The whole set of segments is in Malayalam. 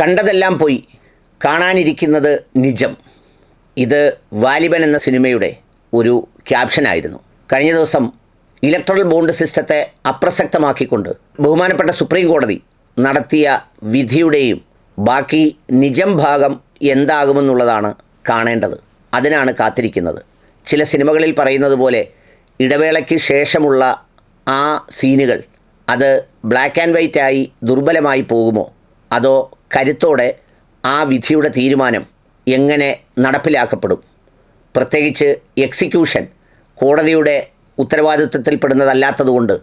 കണ്ടതെല്ലാം പോയി. കാണാനിരിക്കുന്നത് നിജം. ഇത് വാലിബൻ എന്ന സിനിമയുടെ ഒരു ക്യാപ്ഷനായിരുന്നു കഴിഞ്ഞ ദിവസം ഇലക്ട്രൽ ബോണ്ട് സിസ്റ്റത്തെ അപ്രസക്തമാക്കിക്കൊണ്ട് ബഹുമാനപ്പെട്ട സുപ്രീം കോടതി നടത്തിയ വിധിയുടെയും ബാക്കി നിജം ഭാഗം എന്താകുമെന്നുള്ളതാണ് കാണേണ്ടത്. അതിനാണ് കാത്തിരിക്കുന്നത്. ചില സിനിമകളിൽ പറയുന്നത് പോലെ ഇടവേളയ്ക്ക് ശേഷമുള്ള ആ സീനുകൾ അത് ബ്ലാക്ക് ആൻഡ് വൈറ്റ് ആയി ദുർബലമായി പോകുമോ? അതോ കരുത്തോടെ ആ വിധിയുടെ തീരുമാനം എങ്ങനെ നടപ്പിലാക്കപ്പെടും? പ്രത്യേകിച്ച് എക്സിക്യൂഷൻ കോടതിയുടെ ഉത്തരവാദിത്വത്തിൽപ്പെടുന്നതല്ലാത്തതുകൊണ്ട്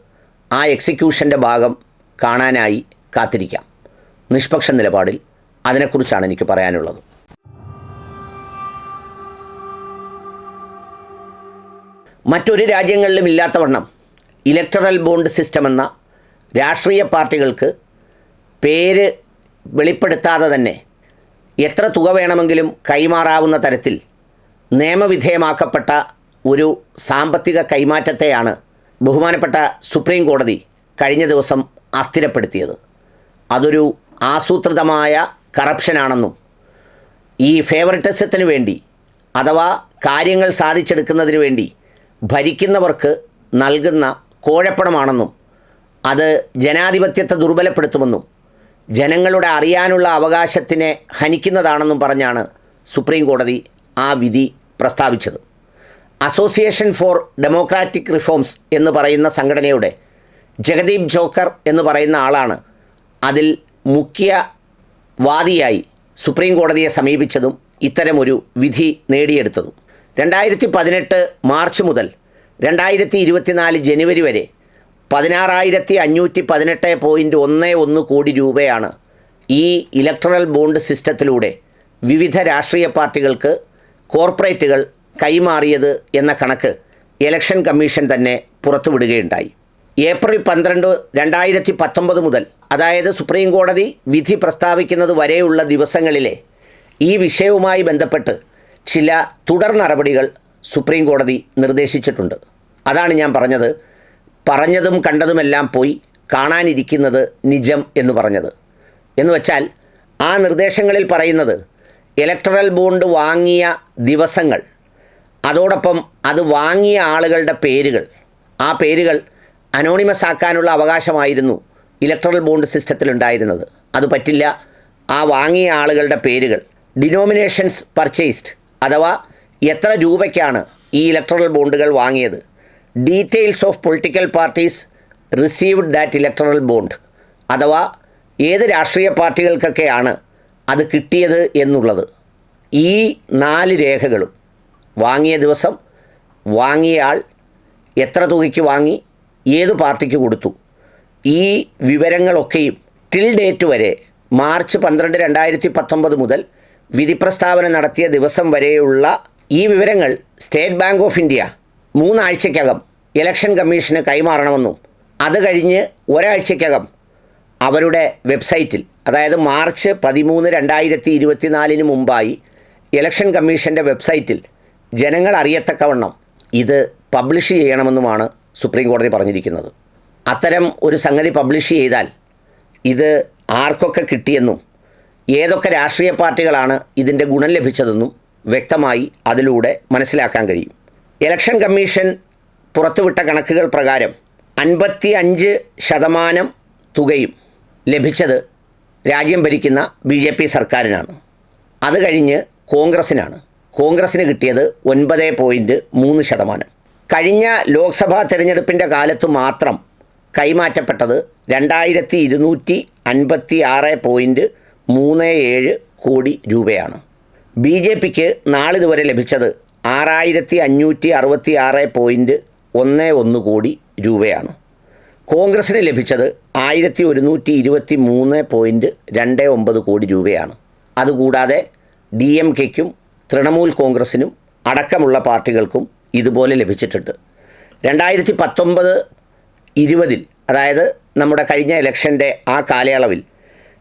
ആ എക്സിക്യൂഷന്റെ ഭാഗം കാണാനായി കാത്തിരിക്കാം. നിഷ്പക്ഷ നിലപാടിൽ അതിനെക്കുറിച്ചാണ് എനിക്ക് പറയാനുള്ളത്. മറ്റൊരു രാജ്യങ്ങളിലും ഇല്ലാത്തവണ്ണം ഇലക്ടറൽ ബോണ്ട് സിസ്റ്റം എന്ന രാഷ്ട്രീയ പാർട്ടികൾക്ക് പേര് വെളിപ്പെടുത്താതെ തന്നെ എത്ര തുക വേണമെങ്കിലും കൈമാറാവുന്ന തരത്തിൽ നിയമവിധേയമാക്കപ്പെട്ട ഒരു സാമ്പത്തിക കൈമാറ്റത്തെയാണ് ബഹുമാനപ്പെട്ട സുപ്രീം കോടതി കഴിഞ്ഞ ദിവസം അസ്ഥിരപ്പെടുത്തിയത്. അതൊരു ആസൂത്രിതമായ കറപ്ഷനാണെന്നും ഈ ഫേവറിറ്റിസത്തിന് വേണ്ടി അഥവാ കാര്യങ്ങൾ സാധിച്ചെടുക്കുന്നതിന് വേണ്ടി ഭരിക്കുന്നവർക്ക് നൽകുന്ന കോഴപ്പണമാണെന്നും അത് ജനാധിപത്യത്തെ ദുർബലപ്പെടുത്തുമെന്നും ജനങ്ങളുടെ അറിയാനുള്ള അവകാശത്തിനെ ഹനിക്കുന്നതാണെന്നും പറഞ്ഞാണ് സുപ്രീം കോടതി ആ വിധി പ്രസ്താവിച്ചത്. അസോസിയേഷൻ ഫോർ ഡെമോക്രാറ്റിക് റിഫോംസ് എന്ന് പറയുന്ന സംഘടനയുടെ ജഗദീപ് ജോക്കർ എന്ന് പറയുന്ന ആളാണ് അതിൽ മുഖ്യ വാദിയായി സുപ്രീം കോടതിയെ സമീപിച്ചതും ഇത്തരമൊരു വിധി നേടിയെടുത്തതും. രണ്ടായിരത്തി പതിനെട്ട് മാർച്ച് മുതൽ രണ്ടായിരത്തി ഇരുപത്തിനാല് ജനുവരി വരെ പതിനാറായിരത്തി അഞ്ഞൂറ്റി പതിനെട്ട് പോയിന്റ് ഒന്ന് ഒന്ന് കോടി രൂപയാണ് ഈ ഇലക്ട്രൽ ബോണ്ട് സിസ്റ്റത്തിലൂടെ വിവിധ രാഷ്ട്രീയ പാർട്ടികൾക്ക് കോർപ്പറേറ്റുകൾ കൈമാറിയത് എന്ന കണക്ക് ഇലക്ഷൻ കമ്മീഷൻ തന്നെ പുറത്തുവിടുകയുണ്ടായി. ഏപ്രിൽ പന്ത്രണ്ട് രണ്ടായിരത്തി പത്തൊമ്പത് മുതൽ അതായത് സുപ്രീം കോടതി വിധി പ്രസ്താവിക്കുന്നത് വരെയുള്ള ദിവസങ്ങളിലെ ഈ വിഷയവുമായി ബന്ധപ്പെട്ട് ചില തുടർ നടപടികൾ സുപ്രീം കോടതി നിർദ്ദേശിച്ചിട്ടുണ്ട്. അതാണ് ഞാൻ പറഞ്ഞത്. പറഞ്ഞതും കണ്ടതുമെല്ലാം പോയി കാണാനിരിക്കുന്നത് നിജം എന്ന് പറഞ്ഞത്. എന്ന് വെച്ചാൽ ആ നിർദ്ദേശങ്ങളിൽ പറയുന്നത് ഇലക്ട്രൽ ബോണ്ട് വാങ്ങിയ ദിവസങ്ങൾ അതോടൊപ്പം അത് വാങ്ങിയ ആളുകളുടെ പേരുകൾ ആ പേരുകൾ അനോണിമസ് ആക്കാനുള്ള അവകാശമായിരുന്നു ഇലക്ട്രൽ ബോണ്ട് സിസ്റ്റത്തിലുണ്ടായിരുന്നത് അത് പറ്റില്ല ആ വാങ്ങിയ ആളുകളുടെ പേരുകൾ ഡിനോമിനേഷൻസ് പർച്ചേസ്ഡ് അഥവാ എത്ര രൂപയ്ക്കാണ് ഈ ഇലക്ട്രൽ ബോണ്ടുകൾ വാങ്ങിയത്? Details of political parties received that electoral bond. അഥവാ ഏത് രാഷ്ട്രീയ പാർട്ടികൾക്കൊക്കെയാണ് അത് കിട്ടിയത് എന്നുള്ളത്. ഈ നാല് രേഖകളും വാങ്ങിയ ദിവസം വാങ്ങിയ ആൾ എത്ര തുകയ്ക്ക് വാങ്ങി ഏത് പാർട്ടിക്ക് കൊടുത്തു ഈ വിവരങ്ങളൊക്കെയും ടിൽ ഡേറ്റ് വരെ മാർച്ച് പന്ത്രണ്ട് രണ്ടായിരത്തി പത്തൊമ്പത് മുതൽ വിധി പ്രസ്താവന നടത്തിയ ദിവസം വരെയുള്ള ഈ വിവരങ്ങൾ സ്റ്റേറ്റ് ബാങ്ക് ഓഫ് ഇന്ത്യ മൂന്നാഴ്ചയ്ക്കകം ഇലക്ഷൻ കമ്മീഷന് കൈമാറണമെന്നും അത് കഴിഞ്ഞ് ഒരാഴ്ചയ്ക്കകം അവരുടെ വെബ്സൈറ്റിൽ അതായത് മാർച്ച് പതിമൂന്ന് രണ്ടായിരത്തി ഇരുപത്തിനാലിന് മുമ്പായി ഇലക്ഷൻ കമ്മീഷന്റെ വെബ്സൈറ്റിൽ ജനങ്ങൾ അറിയത്തക്കവണ്ണം ഇത് പബ്ലിഷ് ചെയ്യണമെന്നുമാണ് സുപ്രീം കോടതി പറഞ്ഞിരിക്കുന്നത്. അത്തരം ഒരു സംഗതി പബ്ലിഷ് ചെയ്താൽ ഇത് ആർക്കൊക്കെ കിട്ടിയെന്നും ഏതൊക്കെ രാഷ്ട്രീയ പാർട്ടികളാണ് ഇതിന്റെ ഗുണം ലഭിച്ചതെന്നും വ്യക്തമായി അതിലൂടെ മനസ്സിലാക്കാൻ കഴിയും. ഇലക്ഷൻ കമ്മീഷൻ പുറത്തുവിട്ട കണക്കുകൾ പ്രകാരം അൻപത്തി അഞ്ച് ശതമാനം തുകയും ലഭിച്ചത് രാജ്യം ഭരിക്കുന്ന ബി ജെ പി സർക്കാരിനാണ്. അത് കഴിഞ്ഞ് കോൺഗ്രസ്സിനാണ് കോൺഗ്രസ്സിന് കിട്ടിയത് ഒൻപത് പോയിന്റ് മൂന്ന് ശതമാനം. കഴിഞ്ഞ ലോക്സഭാ തെരഞ്ഞെടുപ്പിന്റെ കാലത്ത് മാത്രം കൈമാറ്റപ്പെട്ടത് രണ്ടായിരത്തി ഇരുന്നൂറ്റി അൻപത്തി ആറ് പോയിന്റ് മൂന്ന് ഏഴ് കോടി രൂപയാണ്. ബി ജെ പിക്ക് നാളിതുവരെ ലഭിച്ചത് ആറായിരത്തി അഞ്ഞൂറ്റി അറുപത്തി ആറ് പോയിന്റ് ഒന്ന് ഒന്ന് കോടി രൂപയാണ്. കോൺഗ്രസിന് ലഭിച്ചത് ആയിരത്തി ഒരുന്നൂറ്റി ഇരുപത്തി മൂന്ന് പോയിന്റ് രണ്ട് ഒമ്പത് കോടി രൂപയാണ്. അതുകൂടാതെ ഡി എം കെക്കും തൃണമൂൽ കോൺഗ്രസിനും അടക്കമുള്ള പാർട്ടികൾക്കും ഇതുപോലെ ലഭിച്ചിട്ടുണ്ട്. രണ്ടായിരത്തി പത്തൊമ്പത് ഇരുപതിൽ അതായത് നമ്മുടെ കഴിഞ്ഞ ഇലക്ഷന്റെ ആ കാലയളവിൽ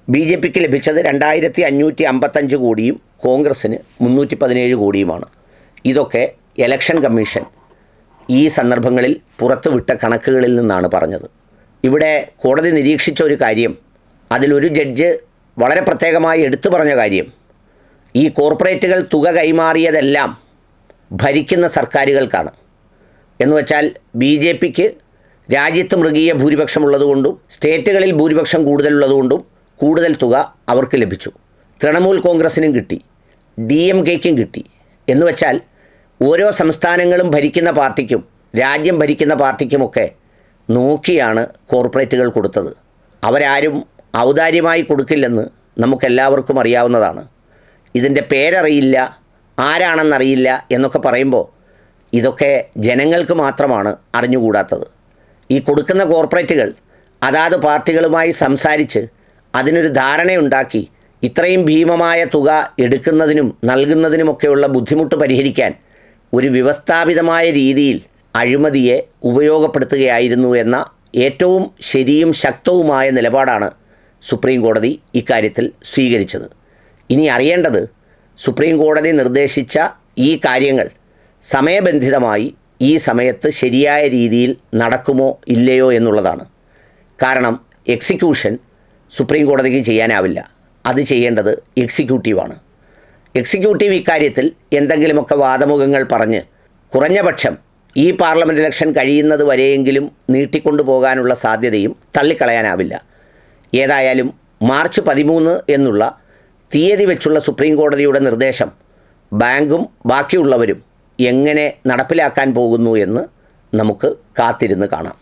ബി ജെ പിക്ക് ലഭിച്ചത് രണ്ടായിരത്തി അഞ്ഞൂറ്റി അമ്പത്തഞ്ച് കോടിയും കോൺഗ്രസ്സിന് മുന്നൂറ്റി പതിനേഴ് കോടിയുമാണ്. ഇതൊക്കെ ഇലക്ഷൻ കമ്മീഷൻ ഈ സന്ദർഭങ്ങളിൽ പുറത്തുവിട്ട കണക്കുകളിൽ നിന്നാണ് പറഞ്ഞത്. ഇവിടെ കോടതി നിരീക്ഷിച്ച ഒരു കാര്യം അതിലൊരു ജഡ്ജ് വളരെ പ്രത്യേകമായി എടുത്തു പറഞ്ഞ കാര്യം ഈ കോർപ്പറേറ്റുകൾ തുക കൈമാറിയതെല്ലാം ഭരിക്കുന്ന സർക്കാരുകൾക്കാണ്. എന്ന് വെച്ചാൽ ബി ജെ പിക്ക് രാജ്യത്ത് മൃഗീയ ഭൂരിപക്ഷമുള്ളതുകൊണ്ടും സ്റ്റേറ്റുകളിൽ ഭൂരിപക്ഷം കൂടുതലുള്ളതുകൊണ്ടും കൂടുതൽ തുക അവർക്ക് ലഭിച്ചു. തൃണമൂൽ കോൺഗ്രസിനും കിട്ടി ഡി എം കെക്കും കിട്ടി. എന്ന് വെച്ചാൽ ഓരോ സംസ്ഥാനങ്ങളും ഭരിക്കുന്ന പാർട്ടിക്കും രാജ്യം ഭരിക്കുന്ന പാർട്ടിക്കുമൊക്കെ നോക്കിയാണ് കോർപ്പറേറ്റുകൾ കൊടുത്തത്. അവരാരും ഔദാര്യമായി കൊടുക്കില്ലെന്ന് നമുക്കെല്ലാവർക്കും അറിയാവുന്നതാണ്. ഇതിന്റെ പേരറിയില്ല ആരാണെന്നറിയില്ല എന്നൊക്കെ പറയുമ്പോൾ ഇതൊക്കെ ജനങ്ങൾക്ക് മാത്രമാണ് അറിഞ്ഞുകൂടാത്തത്. ഈ കൊടുക്കുന്ന കോർപ്പറേറ്റുകൾ അതാത് പാർട്ടികളുമായി സംസാരിച്ച് അതിനൊരു ധാരണയുണ്ടാക്കി ഇത്രയും ഭീമമായ തുക എടുക്കുന്നതിനും നൽകുന്നതിനുമൊക്കെയുള്ള ബുദ്ധിമുട്ട് പരിഹരിക്കാൻ ഒരു വ്യവസ്ഥാപിതമായ രീതിയിൽ അഴിമതിയെ ഉപയോഗപ്പെടുത്തുകയായിരുന്നു എന്ന ഏറ്റവും ശരിയും ശക്തവുമായ നിലപാടാണ് സുപ്രീം കോടതി ഇക്കാര്യത്തിൽ സ്വീകരിച്ചത്. ഇനി അറിയേണ്ടത് സുപ്രീം കോടതി നിർദ്ദേശിച്ച ഈ കാര്യങ്ങൾ സമയബന്ധിതമായി ഈ സമയത്ത് ശരിയായ രീതിയിൽ നടക്കുമോ ഇല്ലയോ എന്നുള്ളതാണ്. കാരണം എക്സിക്യൂഷൻ സുപ്രീം കോടതിക്ക് ചെയ്യാനാവില്ല. അത് ചെയ്യേണ്ടത് എക്സിക്യൂട്ടീവാണ്. എക്സിക്യൂട്ടീവ് ഇക്കാര്യത്തിൽ എന്തെങ്കിലുമൊക്കെ വാദമുഖങ്ങൾ പറഞ്ഞ് കുറഞ്ഞപക്ഷം ഈ പാർലമെന്റ് ഇലക്ഷൻ കഴിയുന്നത് വരെയെങ്കിലും നീട്ടിക്കൊണ്ടു പോകാനുള്ള സാധ്യതയും തള്ളിക്കളയാനാവില്ല. ഏതായാലും മാർച്ച് പതിമൂന്ന് എന്നുള്ള തീയതി വെച്ചുള്ള സുപ്രീം കോടതിയുടെ നിർദ്ദേശം ബാങ്കും ബാക്കിയുള്ളവരും എങ്ങനെ നടപ്പിലാക്കാൻ പോകുന്നു എന്ന് നമുക്ക് കാത്തിരുന്ന് കാണാം.